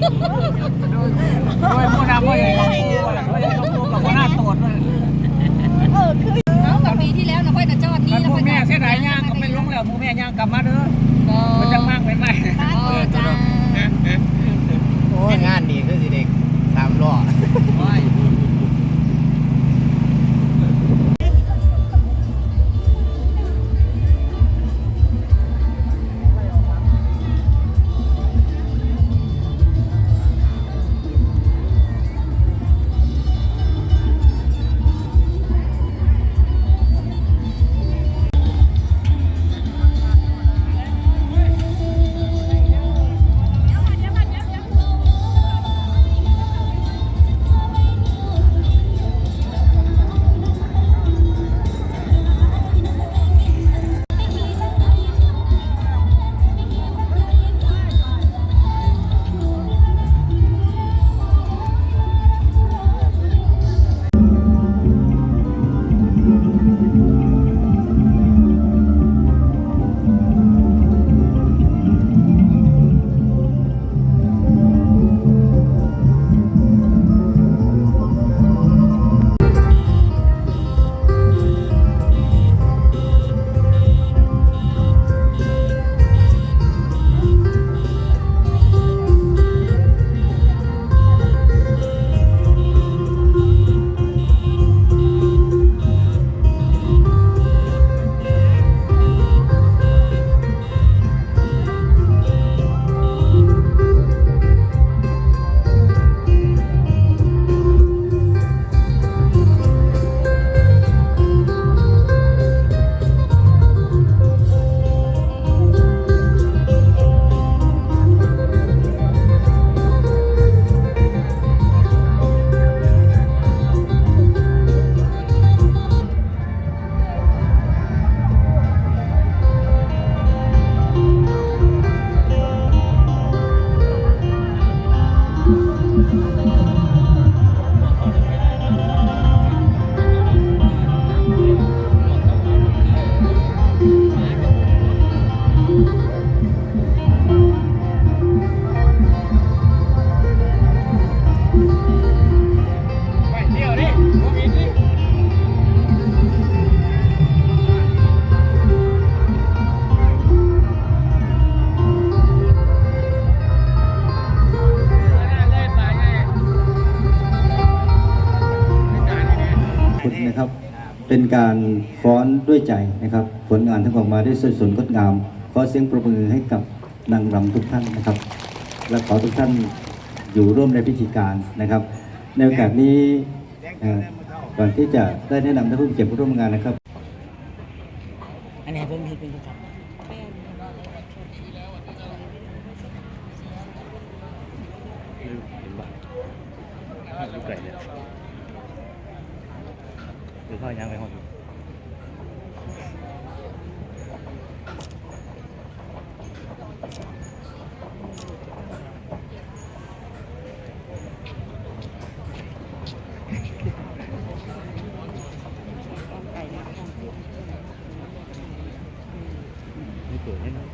โดยผู้นำผู้ใหญ่ของผู้ผู้ใหญ่ของผู้กับหัวหน้าตรวด้วยเอากับปีที่แล้วนะค่อยจะจอดนี่มันแล้วผู้ค่อยแม่เสียดายย่างก็เป็นลงแล้วผู้แม่ย่างกลับมาเด้อก็มันจะมากไปไหมก็จ้าโอ้ยงานานทั้งออกมาได้สวยสดงดงาม ขอเสียงประมือให้กับนางรำทุกท่านนะครับ และขอทุกท่านอยู่ร่วมในพิธีการนะครับ ในโอกาสนี้ก่อนที่จะได้แนะนำท่านผู้มีเกียรติผู้ร่วมงานนะครับ อันนี้ผมมีเป็นครับ ลูกไก่เนี่ยหรือพ่อยังไปห้อง ไม่เกิดแน่นอน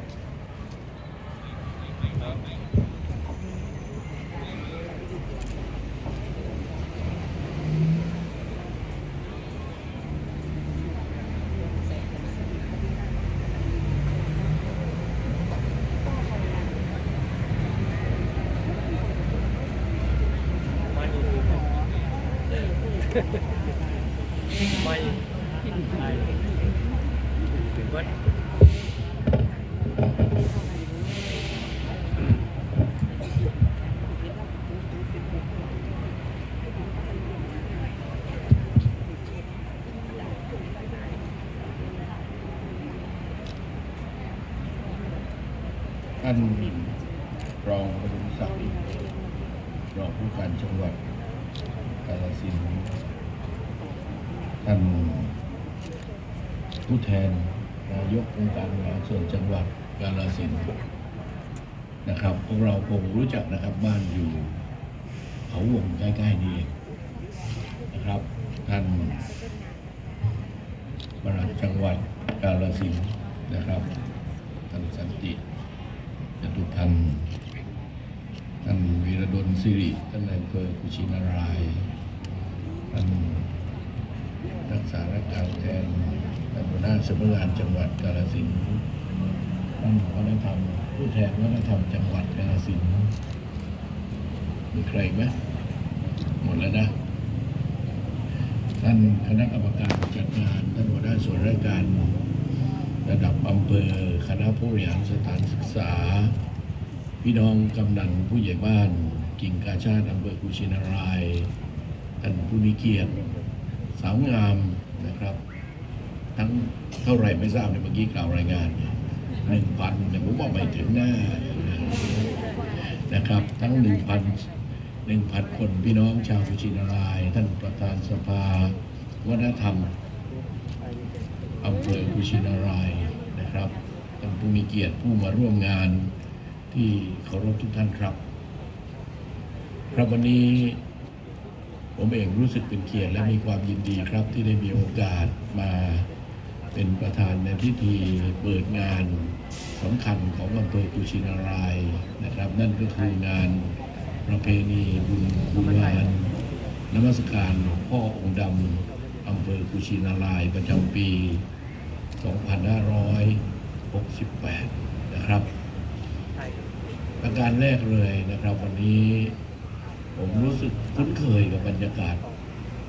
ไม่ถึงว่า ท่านรองประดุมศักดิ์ รองผู้การจังหวัดกาฬสินธุ์ท่านผู้แทนนายกองค์การบริหารส่วนจังหวัดกาฬสินธุ์นะครับ พวกเราคงรู้จักนะครับบ้านอยู่เขาวงใกล้ๆนี่เองนะครับ ท่านบรัดจังหวัดกาฬสินธุ์นะครับท่านสันติจตุพันธ์ ท่านวีรดลสิริท่านนายอำเภอกุชินารายท่านรักษาราชการแทนท่านหัวหน้าสำนักงานจังหวัดกาฬสินธุ์ท่านวัฒนธรรมผู้แทนวัฒนธรรมจังหวัดกาฬสินธุ์มีใครไหมหมดแล้วนะ ท่านคณะกรรมการจัดงานท่านหัวหน้าส่วนราชการระดับอำเภอคณะผู้บริหารสถานศึกษา พี่น้องกำนันผู้ใหญ่บ้าน กิ่งกาชาติอำเภอกุชินารายท่านผู้มีเกียรติสาวงามนะครับ ทั้งเท่าไหร่ไม่ทราบในเมื่อกี้กล่าวรายงานหนึ่งพันแต่ผมบอกไปถึงหน้านะครับ ทั้งหนึ่งพันหนึ่งพันคนพี่น้องชาวกุชินาราย ท่านประธานสภาวัฒนธรรมอำเภอกุชินารายนะครับท่านผู้มีเกียรติผู้มาร่วมงาน ที่เคารพทุกท่านครับ ครับวันนี้ผมเองรู้สึกเป็นเกียรติและมีความยินดีครับ ที่ได้มีโอกาสมาเป็นประธานในพิธีเปิดงานสำคัญของอำเภอกุชินารายนะครับ นั่นก็คืองานประเพณีบุญคูลานนมัสการหลวงพ่อองค์ดำอำเภอกุชินารายประจำปี 2568 นะครับ ประการแรกเลยนะครับ วันนี้ผมรู้สึกคุ้นเคยกับบรรยากาศ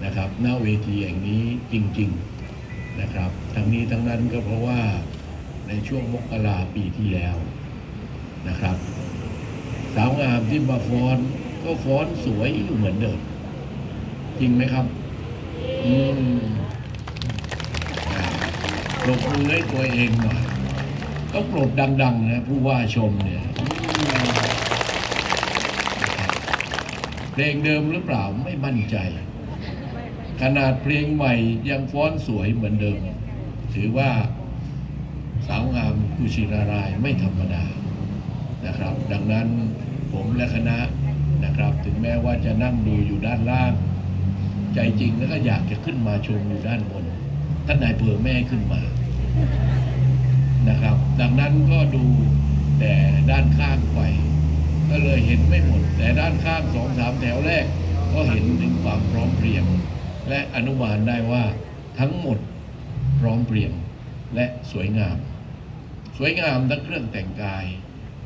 นะครับหน้าเวทีแห่งนี้จริง ๆนะครับ ทั้งนี้ทั้งนั้นก็เพราะว่าในช่วงมกราปีที่แล้วนะครับ สาวงามที่มาฟ้อนก็ฟ้อนสวยอยู่เหมือนเดิม จริงไหมครับ อืมปรบมือให้ตัวเองหน่อยต้องปรบดัง ๆ นะ ผู้ว่าชมเนี่ย เพลงเดิมหรือเปล่าไม่มั่นใจ ขนาดเพลงใหม่ยังฟ้อนสวยเหมือนเดิม ถือว่าสาวงามกุชินารายไม่ธรรมดานะครับ ดังนั้นผมและคณะนะครับ ถึงแม้ว่าจะนั่งดูอยู่ด้านล่าง ใจจริงแล้วก็อยากจะขึ้นมาชมอยู่ด้านบนท่านนายอำเภอแม่ขึ้นมานะครับ ดังนั้นก็ดู แต่ด้านข้างไป ก็เลยเห็นไม่หมด แต่ด้านข้างสองสามแถวแรก ก็เห็นถึงความพร้อมเพรียง และอนุมานได้ว่าทั้งหมดพร้อมเพรียงและสวยงาม สวยงามทั้งเครื่องแต่งกาย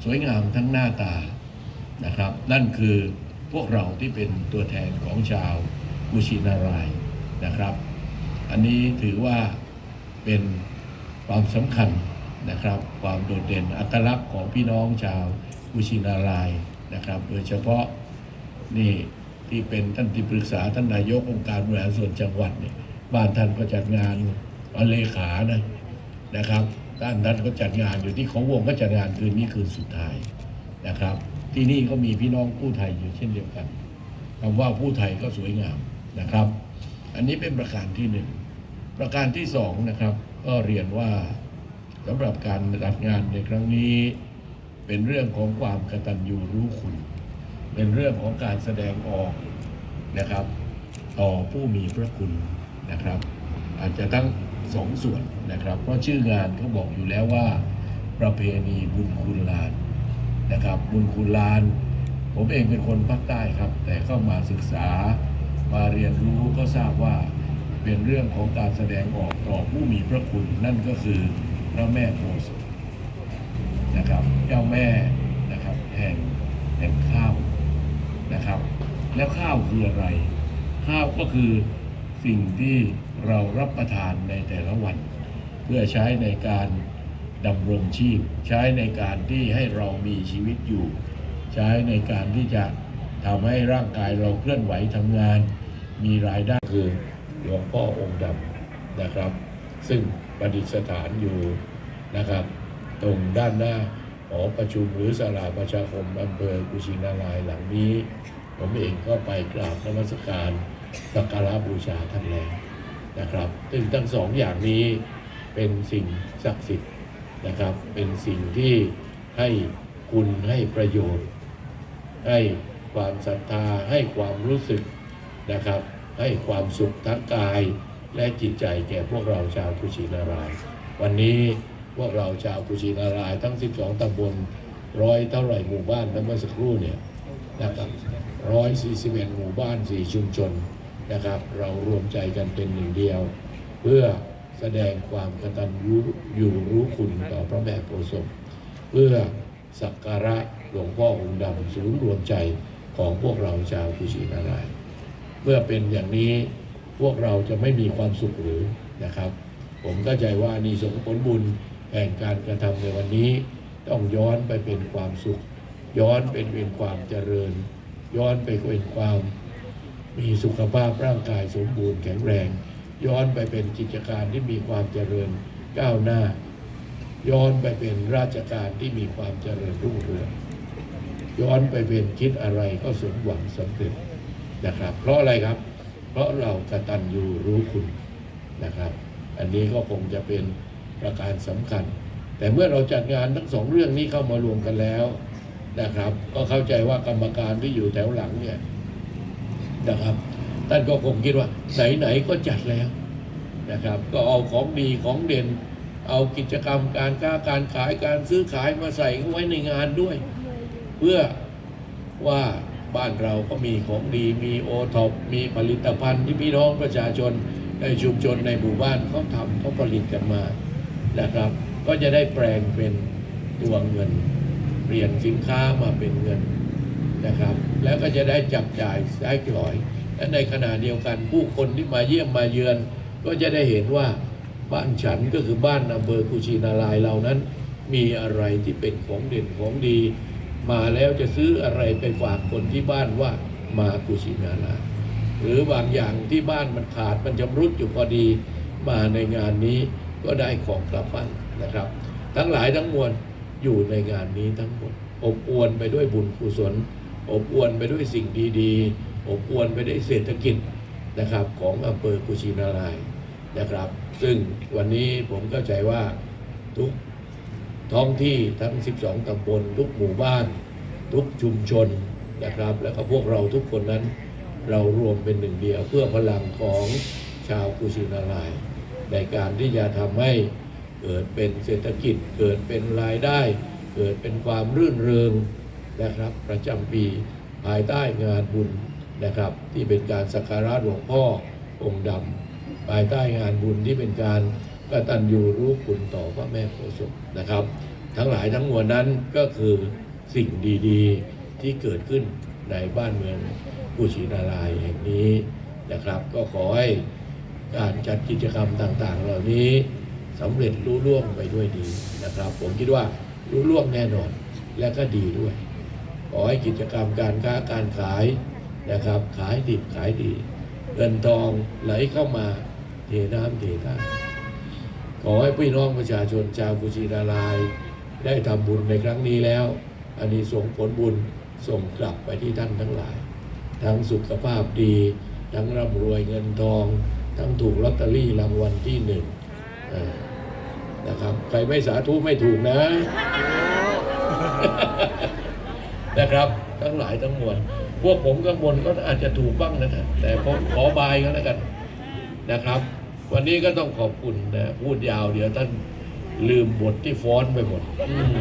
สวยงามทั้งหน้าตานะครับ นั่นคือพวกเราที่เป็นตัวแทนของชาวกุชินารายนะครับ อันนี้ถือว่าเป็นความสำคัญ นะครับ ความโดดเด่นอัตลักษณ์ของพี่น้องชาวกุชินารายนะครับ โดยเฉพาะนี่ที่เป็นท่านที่ปรึกษาท่านนายกองค์การบริหารส่วนจังหวัดเนี่ยบ้านท่านก็จัดงานวันเลขานะนะครับด้านท่านก็จัดงานอยู่ที่เขาวงก็จัดงานคืนนี้คืนสุดท้ายนะครับ ที่นี่ก็มีพี่น้องผู้ไทยอยู่เช่นเดียวกันคำว่าผู้ไทยก็สวยงามนะครับ อันนี้เป็นประการที่หนึ่งประการที่สองนะครับ ก็เรียนว่า สำหรับการจัดงานในครั้งนี้ เป็นเรื่องของความกตัญญูรู้คุณ เป็นเรื่องของการแสดงออกนะครับ ต่อผู้มีพระคุณนะครับ อาจจะตั้งสองส่วนนะครับ เพราะชื่องานเขาบอกอยู่แล้วว่า ประเพณีบุญคุณลานนะครับ บุญคุณลาน ผมเองเป็นคนภาคใต้ครับ แต่เข้ามาศึกษามาเรียนรู้ก็ทราบว่าเป็นเรื่องของการแสดงออกต่อผู้มีพระคุณนั่นก็คือ พระแม่โพธิ์นะครับ เจ้าแม่นะครับแห่งแห่งข้าวนะครับ แล้วข้าวคืออะไร ข้าวก็คือสิ่งที่เรารับประทานในแต่ละวัน เพื่อใช้ในการดำรงชีพ ใช้ในการที่ให้เรามีชีวิตอยู่ ใช้ในการที่จะทำให้ร่างกายเราเคลื่อนไหวทำงาน มีรายได้คือหลวงพ่อองค์ดำนะครับ ซึ่ง ประดิษฐานอยู่นะครับ ตรงด้านหน้าหอประชุมหรือศาลาประชาคมอำเภอกุชินารายหลังนี้ ผมเองก็ไปกราบนมัสการสักการะบูชาท่านแล้วนะครับซึ่งทั้งสองอย่างนี้เป็นสิ่งศักดิ์สิทธิ์นะครับ เป็นสิ่งที่ให้คุณให้ประโยชน์ ให้ความศรัทธาให้ความรู้สึกนะครับ ให้ความสุขทั้งกาย และจิตใจแก่พวกเราชาวกุชินาราย วันนี้พวกเราชาวกุชินาราย ทั้ง 12ตำบลร้อยเท่าไหร่หมู่บ้านทั้งเมื่อสักครู่เนี่ยนะครับ141หมู่บ้าน4ชุมชนนะครับ เรารวมใจกันเป็นหนึ่งเดียว เพื่อแสดงความกตัญญูอยู่รู้คุณต่อพระแม่โพธิ์ศพเพื่อสักการะหลวงพ่อองค์ดำศูนย์รวมใจของพวกเราชาวกุชินาราย เมื่อเป็นอย่างนี้ พวกเราจะไม่มีความสุขหรือนะครับ ผมเข้าใจว่านี่สงผลบุญแห่งการกระทำในวันนี้ ต้องย้อนไปเป็นความสุข ย้อนเป็นเป็นความเจริญ ย้อนไปเป็นความมีสุขภาพร่างกายสมบูรณ์แข็งแรง ย้อนไปเป็นกิจการที่มีความเจริญก้าวหน้า ย้อนไปเป็นราชการที่มีความเจริญรุ่งเรืองย้อนไปเป็นคิดอะไรก็สมหวังสำเร็จนะครับ เพราะอะไรครับ เพราะเรากระตัญญูรู้คุณนะครับ อันนี้ก็คงจะเป็นประการสำคัญ แต่เมื่อเราจัดงานทั้งสองเรื่องนี้เข้ามารวมกันแล้วนะครับ ก็เข้าใจว่ากรรมการที่อยู่แถวหลังเนี่ยนะครับท่านก็คงคิดว่าไหนๆก็จัดแล้วนะครับ ก็เอาของดีของเด่น เอากิจกรรมการค้าการขายการซื้อขายมาใส่เข้าไว้ในงานด้วย เพื่อว่า บ้านเราก็มีของดีมีโอท็อปมีผลิตภัณฑ์ที่พี่น้องประชาชนในชุมชนในหมู่บ้านเขาทำเขาผลิตกันมานะครับ ก็จะได้แปลงเป็นตัวเงิน เปลี่ยนสินค้ามาเป็นเงินนะครับ แล้วก็จะได้จับจ่ายใช้จ่อยและในขณะเดียวกันผู้คนที่มาเยี่ยมมาเยือน ก็จะได้เห็นว่าบ้านฉันก็คือบ้านอำเภอกุชินารายเรานั้น มีอะไรที่เป็นของเด่นของดี มาแล้วจะซื้ออะไรไปฝากคนที่บ้านว่ามากุชินาราหรือบางอย่างที่บ้านมันขาดมันชำรุดอยู่พอดีมาในงานนี้ก็ได้ของกลับบ้านนะครับ ทั้งหลายทั้งมวลอยู่ในงานนี้ทั้งหมดอบอวลไปด้วยบุญกุศล อบอวลไปด้วยสิ่งดีๆ อบอวลไปด้วยเศรษฐกิจนะครับ ของอำเภอกุชินารายนะครับ ซึ่งวันนี้ผมเข้าใจว่าทุก ท้องที่ทั้ง 12 ตำบลทุกหมู่บ้าน ทุกชุมชนนะครับ แล้วก็พวกเราทุกคนนั้น เรารวมเป็นหนึ่งเดียวเพื่อพลังของชาวกุชินาราย ในการที่จะทำให้เกิดเป็นเศรษฐกิจเกิดเป็นรายได้ เกิดเป็นความรื่นเริงนะครับ ประจำปีภายใต้งานบุญนะครับ ที่เป็นการสักการะหลวงพ่อองค์ดำภายใต้งานบุญที่เป็นการ กตัญญูรู้คุณต่อพระแม่โพธิ์ศพนะครับ ทั้งหลายทั้งมวลนั้นก็คือสิ่งดีๆที่เกิดขึ้นในบ้านเมืองกุชินารายแห่งนี้นะครับ ก็ขอให้การจัดกิจกรรมต่างๆ เหล่านี้สำเร็จรุ่ล่วงไปด้วยดีนะครับ ผมคิดว่ารุ่ล่วงแน่นอนและก็ดีด้วย ขอให้กิจกรรมการค้าการขายนะครับ ขายดิบขายดี เงินทองไหลเข้ามาเทน้ำเทท่า ขอให้พี่น้องประชาชนชาวกุชินาราย ได้ทำบุญในครั้งนี้แล้วอันนี้ส่งผลบุญส่งกลับไปที่ท่านทั้งหลาย ทั้งสุขภาพดี ทั้งร่ำรวยเงินทอง ทั้งถูกลอตเตอรี่รางวัลที่หนึ่งนะครับ ใครไม่สาธุไม่ถูกนะ นะครับ ทั้งหลายทั้งมวลพวกผมกังวลก็อาจจะถูกบ้างนะครับแต่ผมขอบายก็แล้วกันนะครับ วันนี้ก็ต้องขอบคุณนะพูดยาวเดี๋ยวท่านลืมบทที่ฟ้อนไปหมดอืม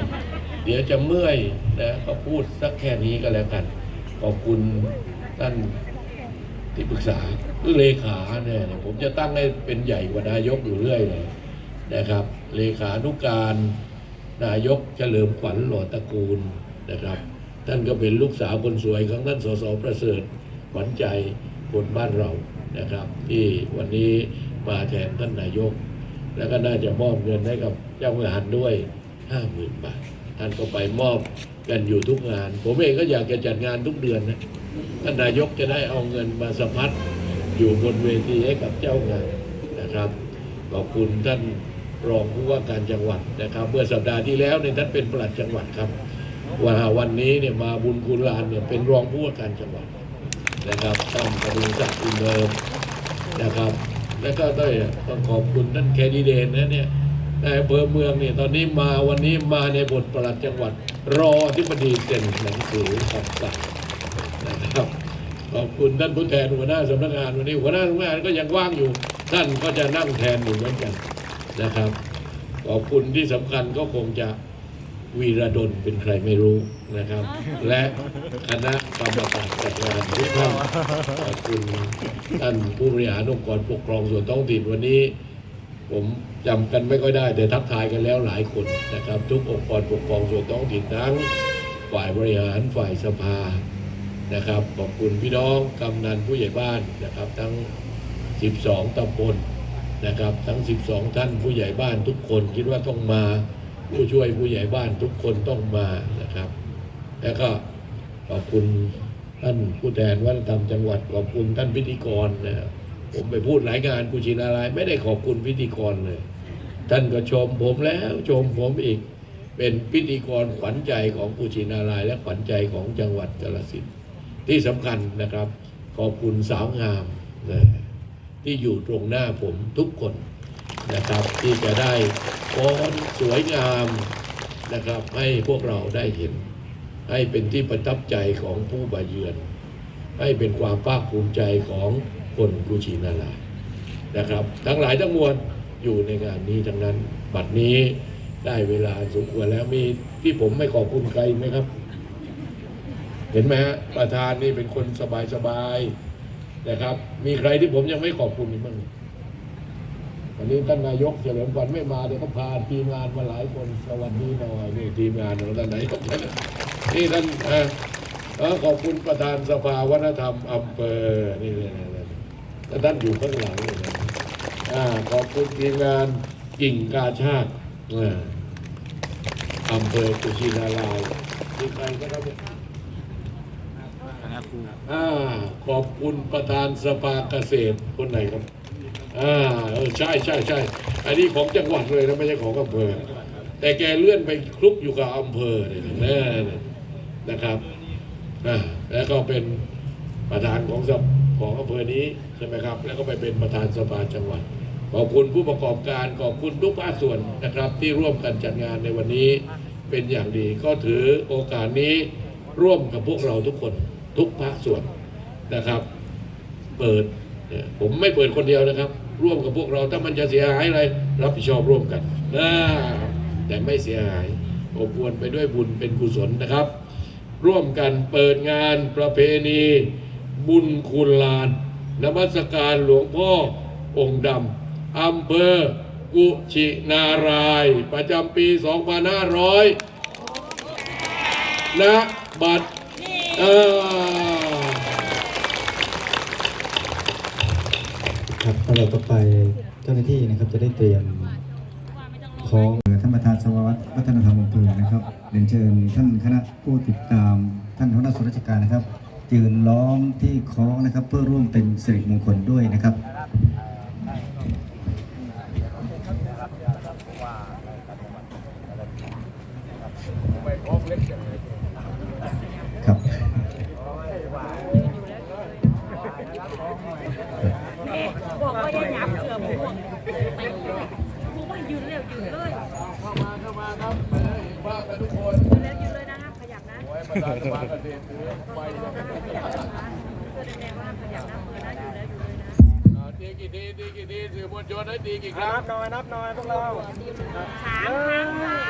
เดี๋ยวจะเมื่อยนะก็พูดสักแค่นี้ก็แล้วกัน ขอบคุณท่านที่ปรึกษาเลขาเนี่ยผมจะตั้งให้เป็นใหญ่กว่านายกอยู่เรื่อยเลยนะครับ เลขานุการนายกเฉลิมขวัญหล่อตระกูลนะครับ ท่านก็เป็นลูกสาวคนสวยของท่านสสประเสริฐขวัญใจคนบ้านเรา นะครับ ที่วันนี้มาแทนท่านนายก แล้วก็น่าจะมอบเงินให้กับเจ้างานด้วยห้าหมื่นบาทท่านก็ไปมอบกันอยู่ทุกงาน ผมเองก็อยากจะจัดงานทุกเดือนนะท่านนายกจะได้เอาเงินมาสะพัดอยู่บนเวทีให้กับเจ้างานนะครับขอบคุณท่านรองผู้ว่าการจังหวัดนะครับ เมื่อสัปดาห์ที่แล้วเนี่ยท่านเป็นปลัดจังหวัดครับว่าวันนี้เนี่ยมาบุญคุณลานเนี่ยเป็นรองผู้ว่าการจังหวัด นะครับท่านกรุณศักดิ์อินเดิมนะครับ แล้วก็ได้ต้องขอบคุณท่านแคนดิเดตนะเนี่ยในอำเภอเมืองเนี่ยตอนนี้มาวันนี้มาในบทประหลัดจังหวัด รอที่บดีเซ็นหนังสือคำสั่งนะครับขอบคุณท่านผู้แทนหัวหน้าสำนักงานวันนี้หัวหน้าสำนักงานก็ยังว่างอยู่ท่านก็จะนั่งแทนอยู่เหมือนกันนะครับ ขอบคุณที่สำคัญก็คงจะ วีระดลเป็นใครไม่รู้นะครับ และคณะกรรมการจัดงานทุกท่านขอบคุณท่านผู้บริหารองค์กรปกครองส่วนท้องถิ่นวันนี้ ผมจำกันไม่ค่อยได้ แต่ทักทายกันแล้วหลายคนนะครับ ทุกองค์กรปกครองส่วนท้องถิ่นทั้งฝ่ายบริหารฝ่ายสภานะครับขอบคุณพี่น้องกำนันผู้ใหญ่บ้านนะครับ ทั้ง 12ตำบลนะครับ ทั้ง 12 ท่านผู้ใหญ่บ้านทุกคนคิดว่าต้องมา ผู้ช่วยผู้ใหญ่บ้านทุกคนต้องมานะครับ แล้วก็ขอบคุณท่านผู้แทนวัฒนธรรมจังหวัดขอบคุณท่านพิธีกรนะผมไปพูดหลายงานกุชินารายไม่ได้ขอบคุณพิธีกรเลย ท่านก็ชมผมแล้วชมผมอีก เป็นพิธีกรขวัญใจของกุชินาราย และขวัญใจของจังหวัดกาฬสินธุ์ที่สำคัญนะครับ ขอบคุณสาวงามนะที่อยู่ตรงหน้าผมทุกคน นะครับที่จะได้ฟ้อนสวยงามนะครับให้พวกเราได้เห็น ให้เป็นที่ประทับใจของผู้บาเยือน ให้เป็นความภาคภูมิใจของคนกุชินารายนะครับ ทั้งหลายทั้งมวลอยู่ในงานนี้ทั้งนั้น บัดนี้ได้เวลาสมควรแล้วมีที่ผมไม่ขอบคุณใครไหมครับ เห็นไหมฮะประธานนี่เป็นคนสบายๆนะครับ มีใครที่ผมยังไม่ขอบคุณอีกบ้าง วันนี้ท่านนายกเฉลิมวัญไม่มาเดี๋ยวก็พาทีมงานมาหลายคนสวัสดีหน่อยนี่ทีมงานของท่านนายกนี่ท่านเออขอบคุณประธานสภาวัฒนธรรมอำเภอนี่นี่นี่ท่านอยู่ข้างหลังอขอบคุณทีมงานกิ่งกาชาติอำเภอกุชินารายณ์มีใครก็ได้อ่าขอบคุณประธานสภาเกษตรคนไหนครับ อ่าเออใช่ใช่ใช่อันนี้ของจังหวัดเลยนะไม่ใช่ของอำเภอ แต่แกเลื่อนไปคลุกอยู่กับอำเภอเนี่ยนะนะครับอ่าแล้วก็เป็นประธานของสของอำเภอนี้ใช่ไหมครับ แล้วก็ไปเป็นประธานสภาจังหวัด ขอบคุณผู้ประกอบการขอบคุณทุกภาคส่วนนะครับ ที่ร่วมกันจัดงานในวันนี้เป็นอย่างดี ก็ถือโอกาสนี้ร่วมกับพวกเราทุกคนทุกภาคส่วนนะครับ เปิด ผมไม่เปิดคนเดียวนะครับ ร่วมกับพวกเราถ้ามันจะเสียหายอะไร รับผิดชอบร่วมกันนะแต่ไม่เสียหายอบอวลไปด้วยบุญเป็นกุศลนะครับ ร่วมกันเปิดงานประเพณี บุญคุณลานนมัสการหลวงพ่อองค์ดำอำเภอกุชินารายณ์ประจำปี 2500ณบัดเออ ครับตลอดต่อไปเจ้าหน้าที่นะครับจะได้เตรียมของท่านประธานสภาวัฒนธรรมอำเภอนะครับเรียนเชิญท่านคณะผู้ติดตามท่านหัวหน้าส่วนราชการนะครับยืนล้อมที่คล้องนะครับเพื่อร่วมเป็นสิริมงคลด้วยนะครับ บ อย่าหยับเสือผมบอกผมว่ายืนเร็วยืนเลยเข้ามาเข้ามาครับว่ากันทุกคนยืนเร็วยืนเลยนะห้ามขยับนะไว้ประธานสภาเกษตรถือไฟห้ามขยับนะเสื้อแดงว่าห้ามขยับนะมือนะยืนแล้วยืนเลยนะอ่าตีกี่ทีตีกี่ทีสื่อมวลชนให้ตีกี่ครั้งหน่อยนับหน่อยพวกเราสามครั้งค่ะ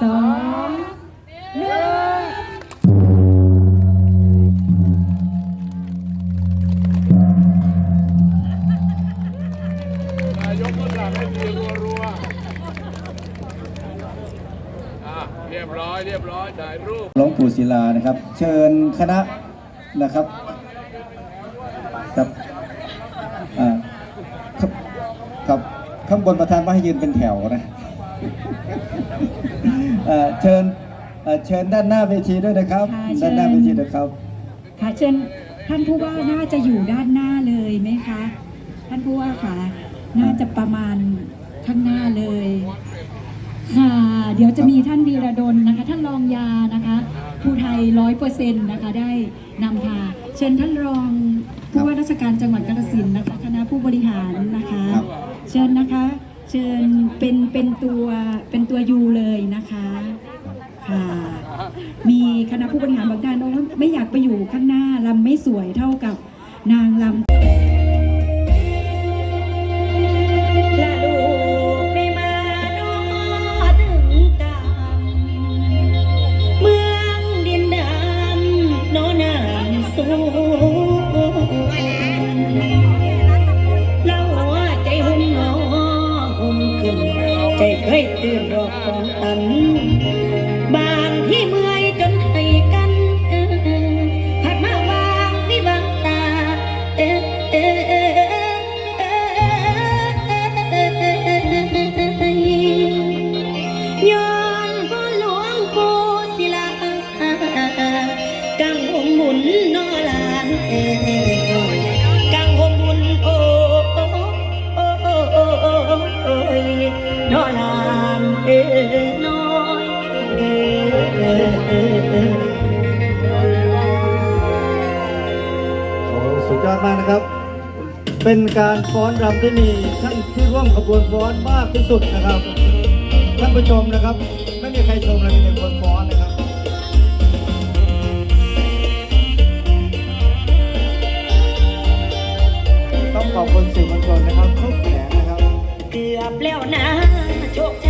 สองหนึ่ง เรียบร้อยเรียบร้อยถ่ายรูปหลวงปู่ศิลานะครับ เชิญคณะนะครับครับอ่าครับครับข้างบนประธานว่าให้ยืนเป็นแถวนะเอ่อเชิญเอ่อเชิญด้านหน้าเวทีด้วยนะครับ ด้านหน้าเวทีนะครับ ค่ะเชิญท่านผู้ว่าน่าจะอยู่ด้านหน้าเลยไหมคะ ท่านผู้ว่าค่ะ น่าจะประมาณข้างหน้าเลย ค่ะ เดี๋ยวจะมีท่านวีระดลนะคะ ท่านรองยานะคะผู้ไทยร้อยเปอร์เซ็นต์นะคะได้นำพาเชิญท่านรองผู้ว่าราชการจังหวัดกาฬสินธุ์นะคะคณะผู้บริหารนะคะ ครับ เชิญนะคะ เชิญเป็นเป็นตัวเป็นตัวยูเลยนะคะค่ะมีคณะผู้บริหารบางท่านบอกว่าไม่อยากไปอยู่ข้างหน้าลำไม่สวยเท่ากับนางลำ เป็นการฟ้อนรำที่มีท่านที่ร่วมขบวนฟ้อนมากที่สุดนะครับ ท่านผู้ชมนะครับ ไม่มีใครชมเลยมีแต่คนฟ้อนนะครับต้องขอบคุณสื่อมวลชนนะครับทุกแผงนะครับ เกือบแล้วนะโชคชะ